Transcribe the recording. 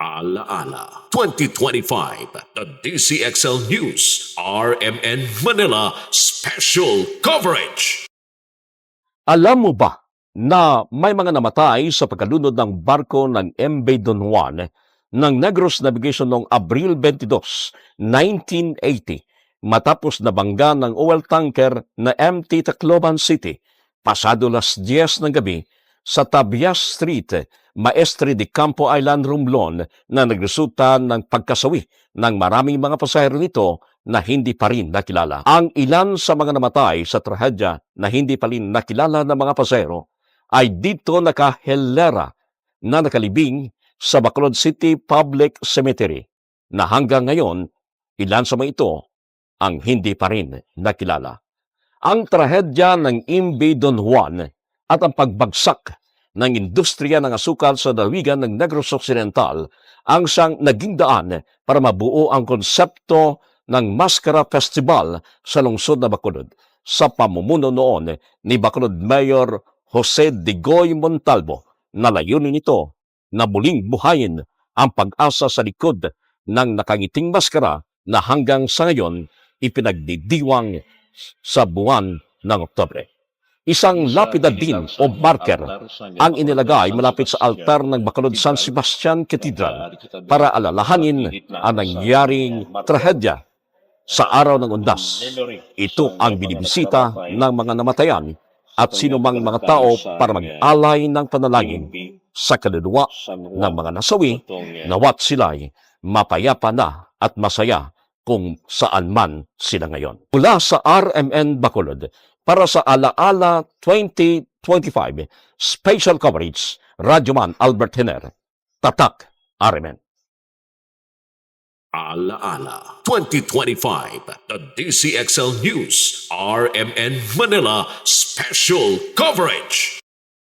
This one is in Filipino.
Alaala 2025, the DCXL News, RMN Manila Special Coverage. Alam mo ba na may mga namatay sa pagkalunod ng barko ng MB Don Juan ng Negros Navigation noong Abril 22, 1980 matapos na bangga ng oil tanker na MT Tacloban City pasado las 10 ng gabi sa Tabias Street, Maestre de Campo Island, Romblon na nagresulta ng pagkasawi ng maraming mga pasahero nito na hindi pa rin nakilala. Ang ilan sa mga namatay sa trahedya na hindi pa rin nakilala ng mga pasahero ay dito nakahelera na nakalibing sa Bacolod City Public Cemetery na hanggang ngayon, ilan sa mga ito ang hindi pa rin nakilala. Ang trahedya ng Imbi Don Juan at ang pagbagsak ng industriya ng asukal sa dawigan ng Negros Occidental ang siyang naging daan para mabuo ang konsepto ng Mascara Festival sa lungsod na Bacolod sa pamumuno noon ni Bacolod Mayor Jose Digoy Montalvo na layunin nito na muling buhayin ang pag-asa sa likod ng nakangiting maskara na hanggang sa ngayon ipinagdidiwang sa buwan ng Oktobre. Isang lapida din o marker ang inilagay malapit sa altar ng Bacolod San Sebastian Cathedral para alalahanin ang nangyaring trahedya sa araw ng undas. Ito ang binibisita ng mga namatayan at sinumang mga tao para mag-alay ng panalangin sa kaluluwa ng mga nasawi nawat sila'y mapayapa na at masaya kung saan man sila ngayon. Mula sa RMN Bacolod, para sa Alaala 2025 Special Coverage, Radyoman Albert Hener, Tatak RMN. Alaala 2025, the DCXL News, RMN Manila Special Coverage.